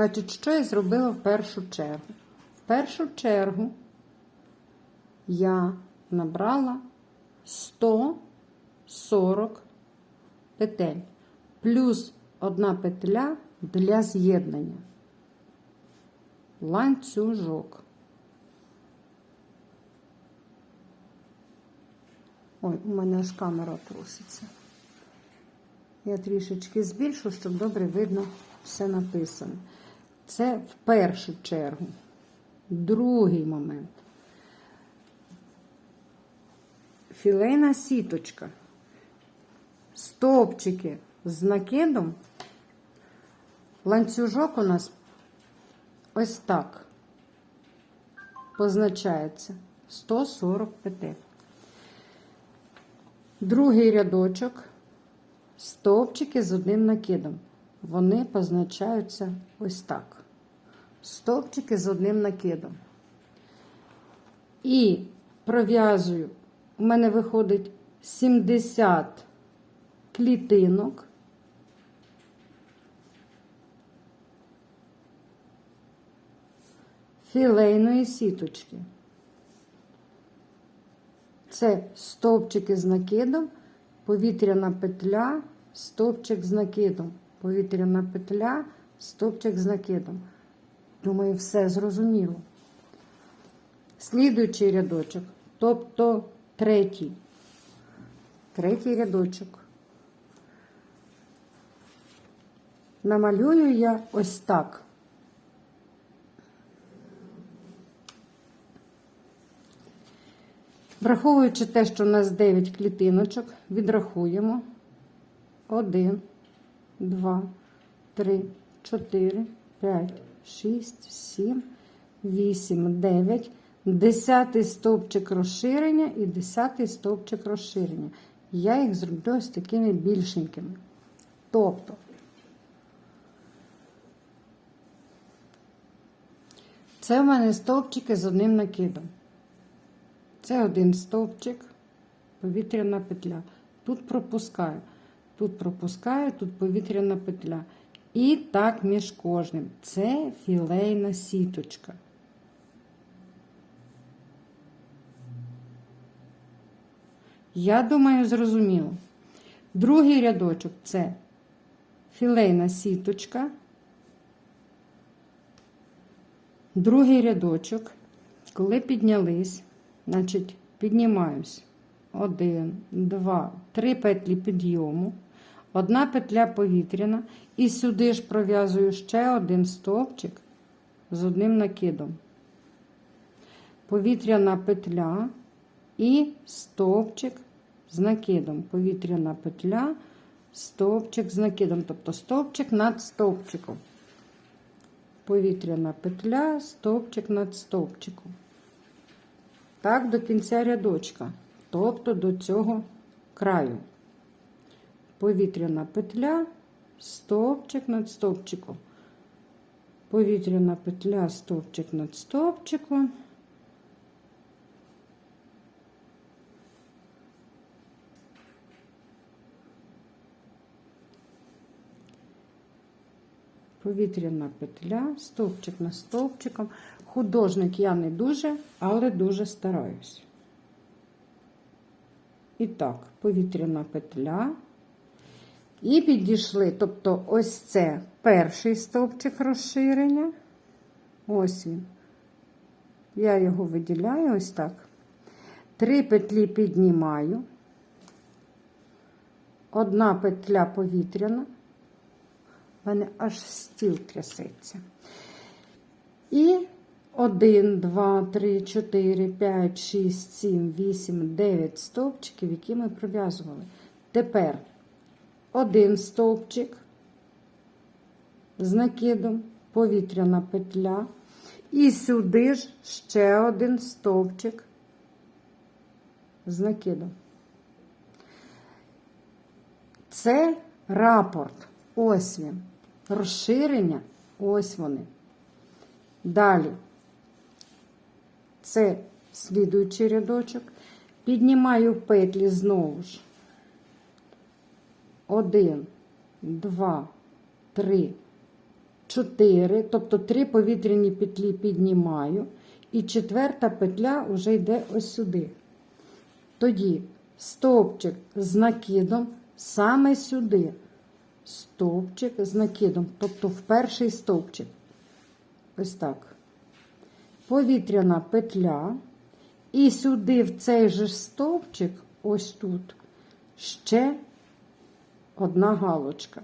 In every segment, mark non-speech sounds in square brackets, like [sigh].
Значить, що я зробила в першу чергу? В першу чергу я набрала 140 петель, плюс одна петля для з'єднання. Ланцюжок. Ой, у мене аж камера труситься. Я трішечки збільшу, щоб добре видно все написано. Це в першу чергу. Другий момент. Філейна сіточка. Стовпчики з накидом. Ланцюжок у нас ось так позначається 140 петель. Другий рядочок стовпчики з одним накидом. Вони позначаються ось так. Стовпчики з одним накидом. І пров'язую, у мене виходить 70 клітинок. Філейної сіточки. Це стовпчики з накидом, повітряна петля, стовпчик з накидом, повітряна петля, стовпчик з накидом. Думаю, все зрозуміло. Слідуючий рядочок, тобто третій. Третій рядочок. Намалюю я ось так. Враховуючи те, що у нас 9 клітиночок, відрахуємо 1, 2, 3, 4, 5, 6, 7, 8, 9, 10 стовпчик розширення і 10 стовпчик розширення. Я їх зроблю ось такими більшенькими. Тобто, це в мене стовпчики з одним накидом. Це один стовпчик, повітряна петля. Тут пропускаю, тут пропускаю, тут повітряна петля. І так між кожним. Це філейна сіточка. Я думаю, зрозуміло. Другий рядочок це філейна сіточка. Другий рядочок, коли піднялись, Значить, піднімаюсь. Один, два, три петлі підйому, одна петля повітряна, і сюди ж пров'язую ще один стовпчик з одним накидом. Повітряна петля і стовпчик з накидом. Повітряна петля, стовпчик з накидом, тобто стовпчик над стовпчиком. Повітряна петля, стовпчик над стовпчиком. Так, до кінця рядочка, тобто до цього краю. Повітряна петля, стовпчик над стовпчиком. Повітряна петля, стовпчик над стовпчиком. Повітряна петля, стовпчик над стовпчиком. Художник я не дуже, але дуже стараюсь. І так, повітряна петля. І підійшли, тобто, ось це перший стовпчик розширення. Ось він. Я його виділяю ось так. Три петлі піднімаю. Одна петля повітряна. У мене аж стіл трясеться. І 1, 2, 3, 4, 5, 6, 7, 8, 9 стовпчиків, які ми пров'язували. Тепер один стовпчик з накидом, повітряна петля. І сюди ж ще один стовпчик з накидом. Це рапорт. Ось він. Розширення. Ось вони. Далі. Це слідуючий рядочок. Піднімаю петлі знову ж. Один, два, три, 4, тобто 3 повітряні петлі піднімаю, і четверта петля вже йде ось сюди. Тоді стовпчик з накидом саме сюди. Стовпчик з накидом, тобто в перший стовпчик. Ось так. Повітряна петля. І сюди, в цей же стовпчик, ось тут, ще одна галочка.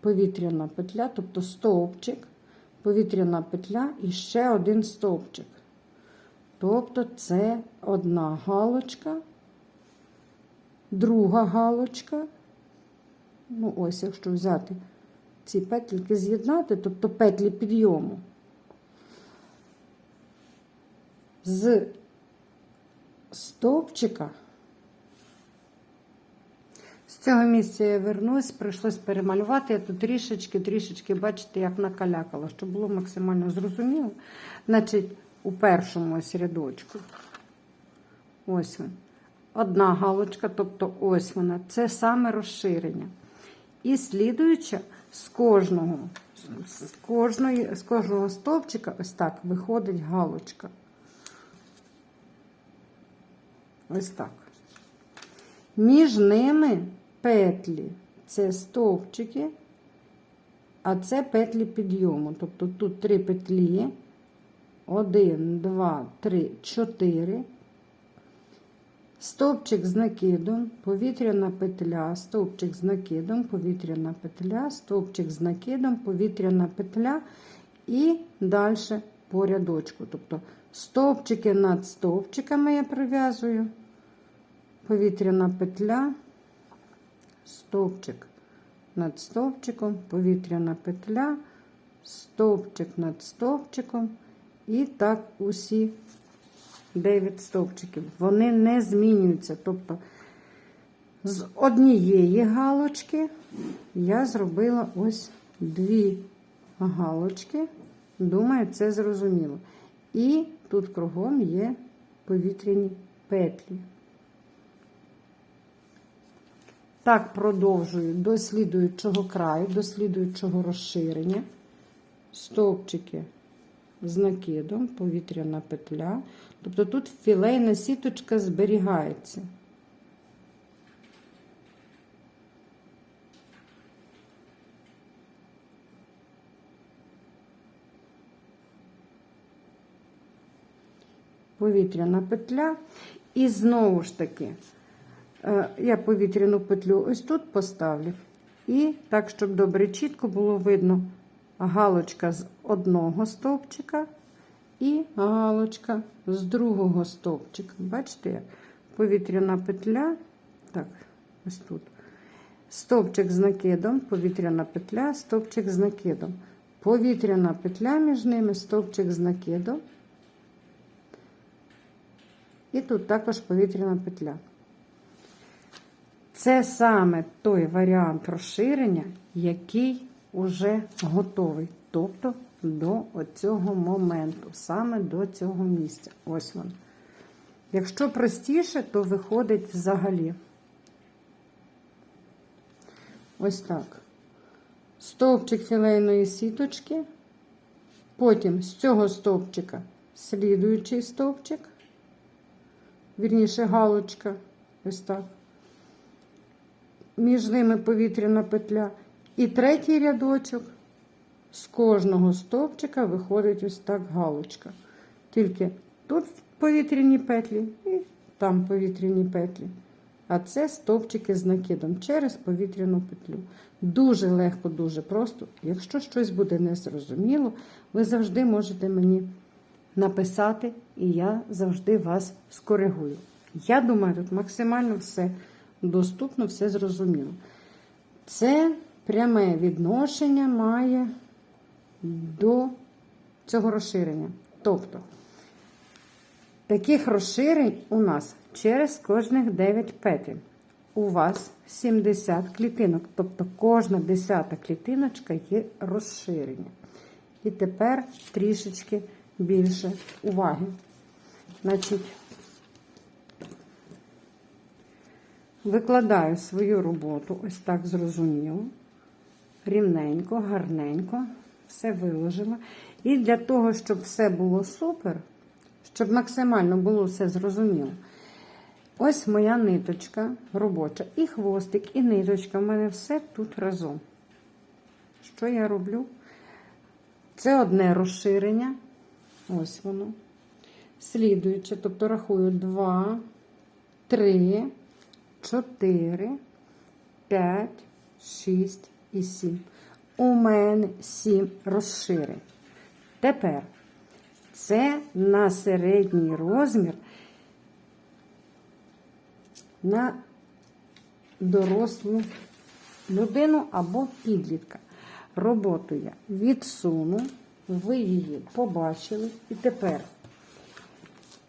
Повітряна петля, тобто стовпчик, повітряна петля і ще один стовпчик. Тобто це одна галочка, друга галочка. Ну, ось, якщо взяти ці петлі з'єднати, тобто петлі підйому. З стовпчика. З цього місця я вернусь, прийшлось перемалювати. Я тут трішечки, трішечки, бачите, як накалякала, щоб було максимально зрозуміло. Значить, у першому ось рядочку. Ось він. Одна галочка, тобто ось вона. Це саме розширення. І слідуюча з кожного, з кожної, з кожного стовпчика, ось так виходить галочка. Ось так. Між ними петлі це стовпчики, а це петлі підйому. Тобто тут три петлі. Один, два, три, чотири. Стовпчик з накидом, повітряна петля, стовпчик з накидом, повітряна петля, стовпчик з накидом, повітряна петля і далі по рядочку. Тобто стовпчики над стовпчиками я прив'язую, повітряна петля, стовпчик над стовпчиком, повітряна петля, стовпчик над стовпчиком. І так усі 9 стовпчиків. Вони не змінюються. Тобто з однієї галочки я зробила ось дві галочки. Думаю, це зрозуміло. І тут кругом є повітряні петлі. Так, продовжую до слідуючого краю, до слідуючого розширення. Стовпчики з накидом, повітряна петля. Тобто тут філейна сіточка зберігається. Повітряна петля. І знову ж таки, я повітряну петлю ось тут поставлю. І так, щоб добре чітко було видно галочка з одного стовпчика і галочка з другого стовпчика. Бачите, як повітряна петля, так, ось тут. Стовпчик з накидом, повітряна петля, стовпчик з накидом. Повітряна петля між ними, стовпчик з накидом. І тут також повітряна петля. Це саме той варіант розширення, який уже готовий. Тобто до цього моменту, саме до цього місця. Ось він. Якщо простіше, то виходить взагалі. Ось так. Стовпчик філейної сіточки. Потім з цього стовпчика слідуючий стовпчик. Вірніше, галочка. Ось так. Між ними повітряна петля. І третій рядочок з кожного стовпчика виходить ось так галочка. Тільки тут повітряні петлі і там повітряні петлі. А це стовпчики з накидом через повітряну петлю. Дуже легко, дуже просто. Якщо щось буде незрозуміло, ви завжди можете мені написати, і я завжди вас скоригую. Я думаю, тут максимально все доступно, все зрозуміло. Це пряме відношення має до цього розширення. Тобто, таких розширень у нас через кожних 9 петель. У вас 70 клітинок, тобто кожна десята клітиночка є розширення. І тепер трішечки більше уваги. Значить, викладаю свою роботу ось так зрозуміло, рівненько, гарненько. все виложила. І для того, щоб все було супер, щоб максимально було все зрозуміло. Ось моя ниточка робоча. І хвостик, і ниточка. У мене все тут разом. Що я роблю? Це одне розширення. Ось воно. Слідуюче, тобто рахую 2, 3, 4, 5, 6 і 7. У мене 7 розширень. Тепер це на середній розмір на дорослу людину або підлітка. Роботу я відсуну, ви її побачили. І тепер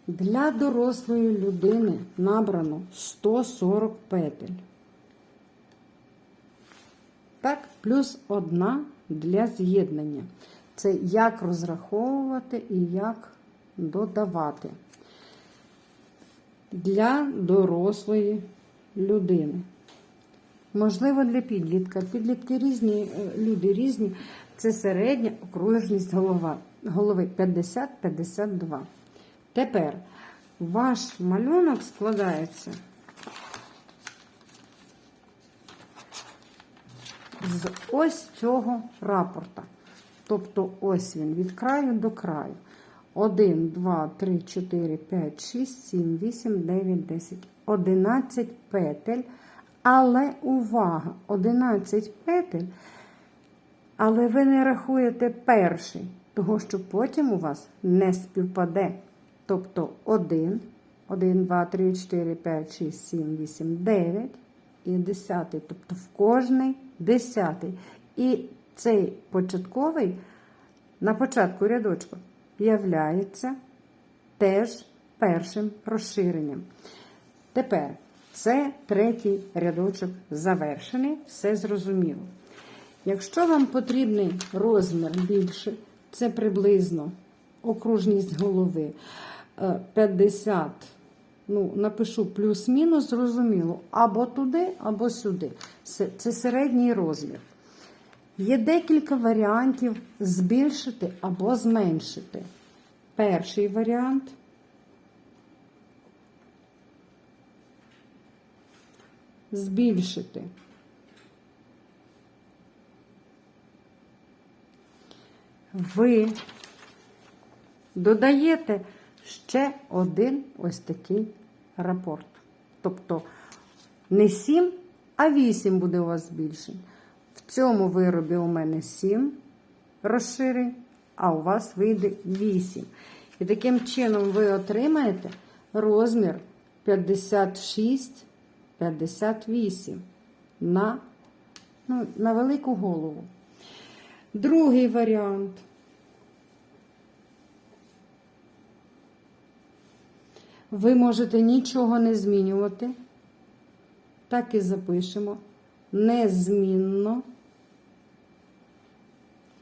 для дорослої людини набрано 140 петель. Так, плюс одна для з'єднання. Це як розраховувати і як додавати. Для дорослої людини. Можливо, для підлітка. Підлітки різні, е, люди різні. Це середня окружність голови 50-52. Тепер ваш малюнок складається з ось цього рапорта. Тобто ось він від краю до краю. 1, 2, 3, 4, 5, 6, 7, 8, 9, 10, 11 петель. Але увага! 11 петель. Але ви не рахуєте перший, того що потім у вас не співпаде. Тобто 1, 1, 2, 3, 4, 5, 6, 7, 8, 9 і 10. Тобто в кожний 10. І цей початковий на початку рядочку являється теж першим розширенням. Тепер це третій рядочок завершений, все зрозуміло. Якщо вам потрібний розмір більше, це приблизно окружність голови 50, ну, напишу плюс-мінус, зрозуміло, або туди, або сюди. Це середній розмір. Є декілька варіантів збільшити або зменшити. Перший варіант збільшити. Ви додаєте ще один ось такий рапорт. Тобто не 7, а 8 буде у вас збільшень. В цьому виробі у мене 7 розширень, а у вас вийде 8. І таким чином ви отримаєте розмір 56-58 на, ну, на велику голову. Другий варіант. Ви можете нічого не змінювати. Так і запишемо. Незмінно.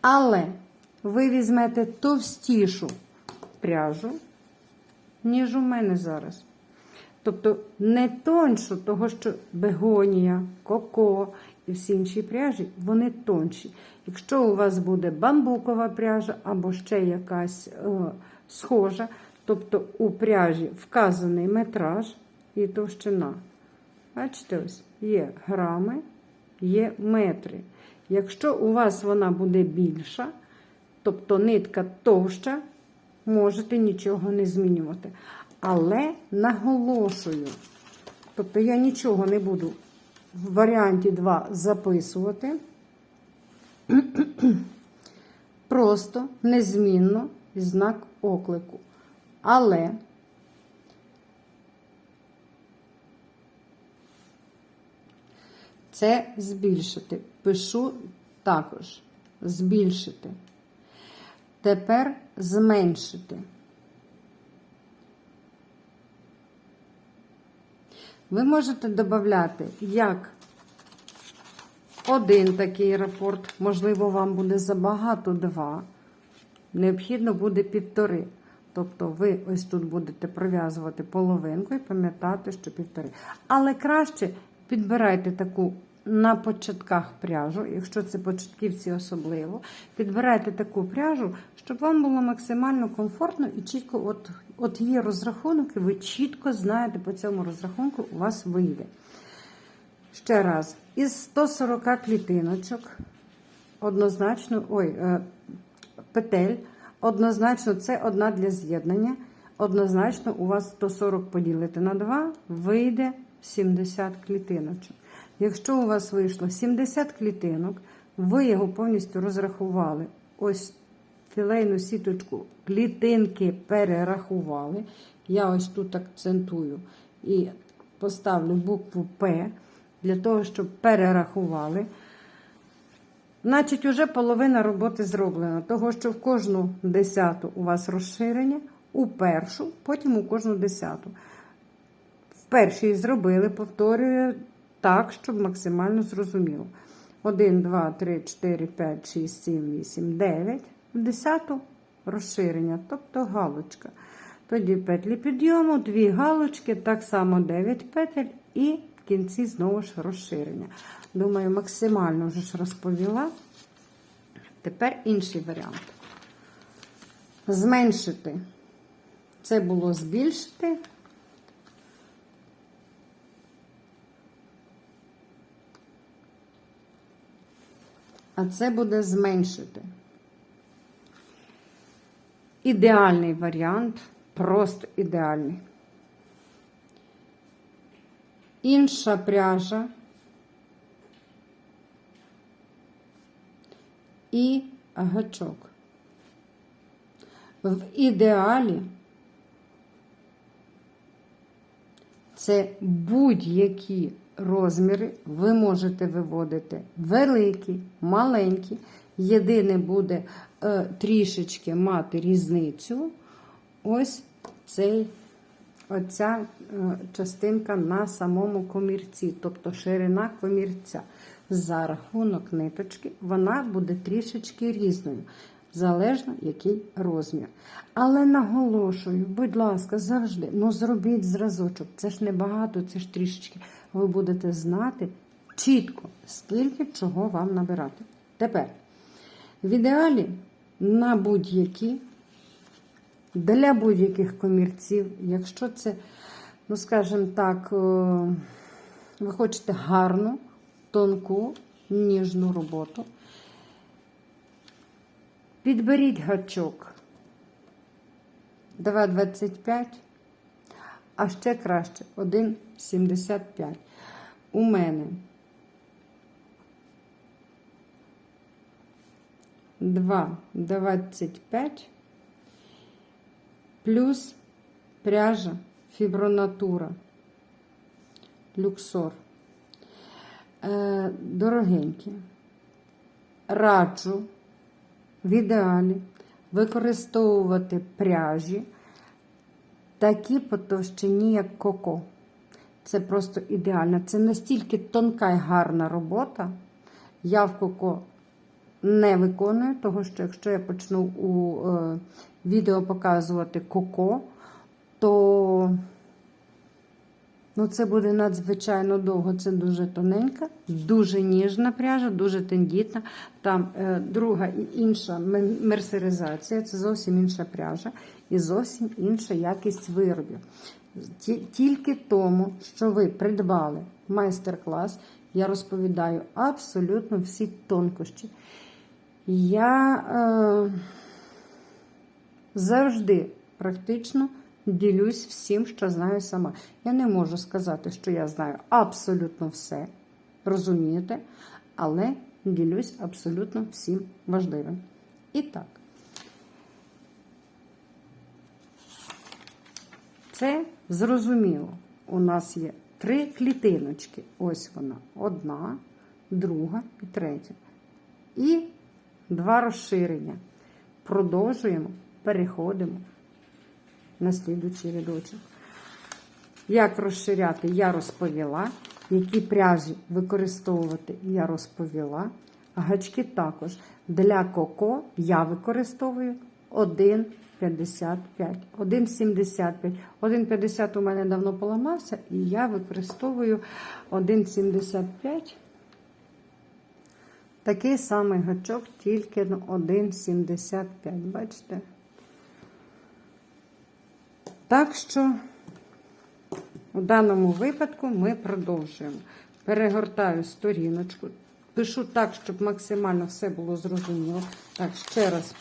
Але ви візьмете товстішу пряжу, ніж у мене зараз. Тобто не тоншу, того що бегонія, коко і всі інші пряжі, вони тонші. Якщо у вас буде бамбукова пряжа або ще якась е, схожа, тобто у пряжі вказаний метраж і товщина. Бачите, ось є грами, є метри. Якщо у вас вона буде більша, тобто нитка товща, можете нічого не змінювати. Але наголошую, тобто я нічого не буду в варіанті 2 записувати. [clears throat] Просто незмінно знак оклику. Але це збільшити. Пишу також збільшити. Тепер зменшити. Ви можете додати як один такий рапорт, можливо, вам буде забагато два. Необхідно буде півтори. Тобто ви ось тут будете пров'язувати половинку і пам'ятати, що півтори. Але краще підбирайте таку на початках пряжу, якщо це початківці особливо, підбирайте таку пряжу, щоб вам було максимально комфортно і чітко, от, от є розрахунок, і ви чітко знаєте по цьому розрахунку у вас вийде. Ще раз, із 140 клітиночок, однозначно, ой, е, петель, однозначно це одна для з'єднання. Однозначно, у вас 140 поділити на 2, вийде 70 клітиночок. Якщо у вас вийшло 70 клітинок, ви його повністю розрахували. Ось філейну сіточку клітинки перерахували. Я ось тут акцентую і поставлю букву П для того, щоб перерахували. Значить, уже половина роботи зроблена. Того, що в кожну десяту у вас розширення, у першу, потім у кожну десяту. В першій зробили, повторюю, так, щоб максимально зрозуміло. 1, 2, 3, 4, 5, 6, 7, 8, 9. В десяту розширення, тобто галочка. Тоді петлі підйому, дві галочки, так само 9 петель і в кінці знову ж розширення. Думаю, максимально вже ж розповіла. Тепер інший варіант. Зменшити. Це було збільшити. А це буде зменшити. Ідеальний варіант, просто ідеальний. Інша пряжа і гачок. В ідеалі це будь-які розміри ви можете виводити великі, маленькі. Єдине буде е, трішечки мати різницю. Ось цей, оця е, частинка на самому комірці, тобто ширина комірця. За рахунок ниточки вона буде трішечки різною, залежно який розмір. Але наголошую, будь ласка, завжди, ну зробіть зразочок. Це ж не багато, це ж трішечки. Ви будете знати чітко, скільки чого вам набирати. Тепер, в ідеалі на будь-які, для будь-яких комірців, якщо це, ну скажімо так, е, ви хочете гарну, тонку, ніжну роботу, підберіть гачок 2,25, а ще краще 1,75. У мене 2,25 плюс пряжа фібронатура люксор. Е, Дорогенькі, раджу в ідеалі використовувати пряжі такі по товщині, як коко. Це просто ідеально. Це настільки тонка і гарна робота. Я в коко не виконую, тому що якщо я почну у е, відео показувати коко, то ну, це буде надзвичайно довго. Це дуже тоненька, дуже ніжна пряжа, дуже тендітна. Там е, друга інша мерсеризація, це зовсім інша пряжа і зовсім інша якість виробів. Тільки тому, що ви придбали майстер-клас, я розповідаю абсолютно всі тонкощі. Я е, завжди практично ділюсь всім, що знаю сама. Я не можу сказати, що я знаю абсолютно все, розумієте, але ділюсь абсолютно всім важливим. І так. Це зрозуміло. У нас є три клітиночки. Ось вона. Одна, друга і третя. І два розширення. Продовжуємо, переходимо на слідуючий рядочок. Як розширяти, я розповіла. Які пряжі використовувати, я розповіла. Гачки також. Для коко я використовую 1,55. 1,75. 1,50 у мене давно поламався, і я використовую 1,75 Такий самий гачок, тільки на 1,75. Бачите? Так що у даному випадку ми продовжуємо. Перегортаю сторіночку. Пишу так, щоб максимально все було зрозуміло. Так, ще раз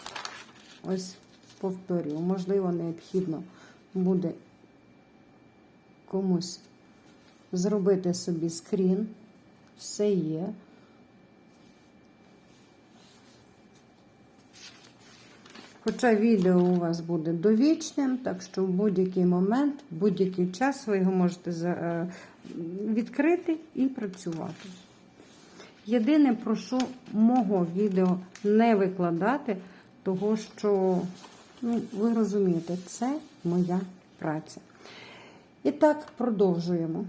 ось повторюю. Можливо, необхідно буде комусь зробити собі скрін. Все є. Хоча відео у вас буде довічним, так що в будь-який момент, в будь-який час ви його можете е, відкрити і працювати. Єдине, прошу мого відео не викладати, того що, ну, ви розумієте, це моя праця. І так, продовжуємо.